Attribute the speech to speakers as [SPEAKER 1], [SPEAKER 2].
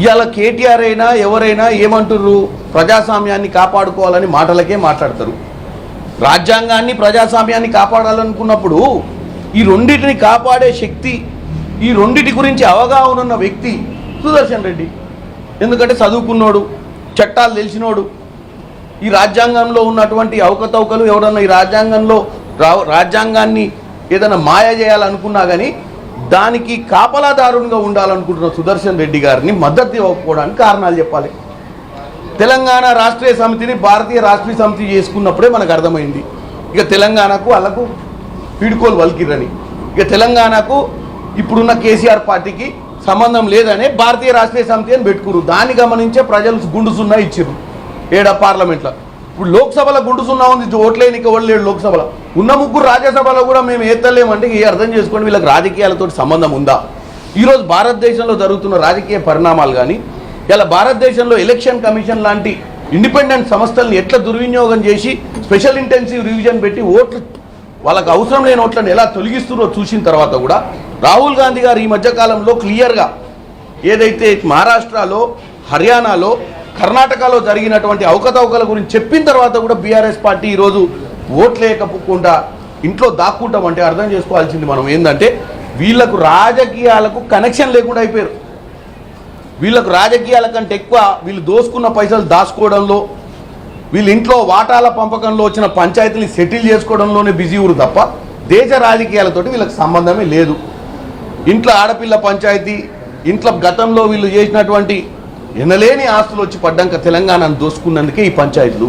[SPEAKER 1] ఇవాళ కేటీఆర్ అయినా ఎవరైనా ఏమంటుర్రు? ప్రజాస్వామ్యాన్ని కాపాడుకోవాలని మాటలకే మాట్లాడతారు. రాజ్యాంగాన్ని ప్రజాస్వామ్యాన్ని కాపాడాలనుకున్నప్పుడు ఈ రెండింటిని కాపాడే శక్తి ఈ రెండింటి గురించి అవగాహన ఉన్న వ్యక్తి సుదర్శన్ రెడ్డి. ఎందుకంటే చదువుకున్నోడు చట్టాలు తెలిసినోడు. ఈ రాజ్యాంగంలో ఉన్నటువంటి అవకతవకలు ఎవరన్నా ఈ రాజ్యాంగంలో రా రాజ్యాంగాన్ని ఏదైనా మాయ చేయాలనుకున్నా కానీ దానికి కాపలాదారునిగా ఉండాలనుకుంటున్న సుదర్శన్ రెడ్డి గారిని మద్దతు ఇవ్వకపోవడానికి కారణాలు చెప్పాలి. తెలంగాణ రాష్ట్రీయ సమితిని భారతీయ రాష్ట్రీయ సమితి చేసుకున్నప్పుడే మనకు అర్థమైంది. ఇక తెలంగాణకు వాళ్ళకు పీడుకోలు వలికిరని ఇక తెలంగాణకు ఇప్పుడున్న కేసీఆర్ పార్టీకి సంబంధం లేదనే భారతీయ రాష్ట్రీయ సమితి అని పెట్టుకురు దాన్ని గమనించే ప్రజలు గుండుసున్నా ఇచ్చారు ఇచ్చిర్రు. ఏడా పార్లమెంట్లో. ఇప్పుడు లోక్సభలో గుండు సున్నా ఉంది ఓట్లేని ఎవరు లేడు లోక్సభలో. ఉన్న ముగ్గురు రాజ్యసభలో కూడా మేము ఏతలేమంటే ఏ అర్థం చేసుకోండి వీళ్ళకి రాజకీయాలతో సంబంధం ఉందా? ఈరోజు భారతదేశంలో జరుగుతున్న రాజకీయ పరిణామాలు కానీ ఇలా భారతదేశంలో ఎలక్షన్ కమిషన్ లాంటి ఇండిపెండెంట్ సంస్థలను ఎట్లా దుర్వినియోగం చేసి స్పెషల్ ఇంటెన్సివ్ రివిజన్ పెట్టి ఓట్లు వాళ్ళకి అవసరం లేని ఓట్లను ఎలా తొలగిస్తున్నారో చూసిన తర్వాత కూడా రాహుల్ గాంధీ గారు ఈ మధ్యకాలంలో క్లియర్గా ఏదైతే మహారాష్ట్రలో హర్యానాలో కర్ణాటకలో జరిగినటువంటి అవకతవకల గురించి చెప్పిన తర్వాత కూడా బీఆర్ఎస్ పార్టీ ఈరోజు ఓట్లు ఇంట్లో ఇంట్లో దాక్కుంటామంటే అర్థం చేసుకోవాల్సింది మనం ఏంటంటే వీళ్ళకు రాజకీయాలకు కనెక్షన్ లేకుండా అయిపోయారు. వీళ్ళకు రాజకీయాల కంటే ఎక్కువ వీళ్ళు దోసుకున్న పైసలు దాచుకోవడంలో వీళ్ళ ఇంట్లో వాటాల పంపకంలో వచ్చిన పంచాయతీని సెటిల్ చేసుకోవడంలోనే బిజీ ఊరు తప్ప దేశ రాజకీయాలతోటి వీళ్ళకి సంబంధమే లేదు. ఇంట్లో ఆడపిల్ల పంచాయతీ ఇంట్లో గతంలో వీళ్ళు చేసినటువంటి ఎనలేని ఆస్తులు వచ్చి పడ్డాక తెలంగాణను దోసుకున్నందుకే ఈ పంచాయతీలు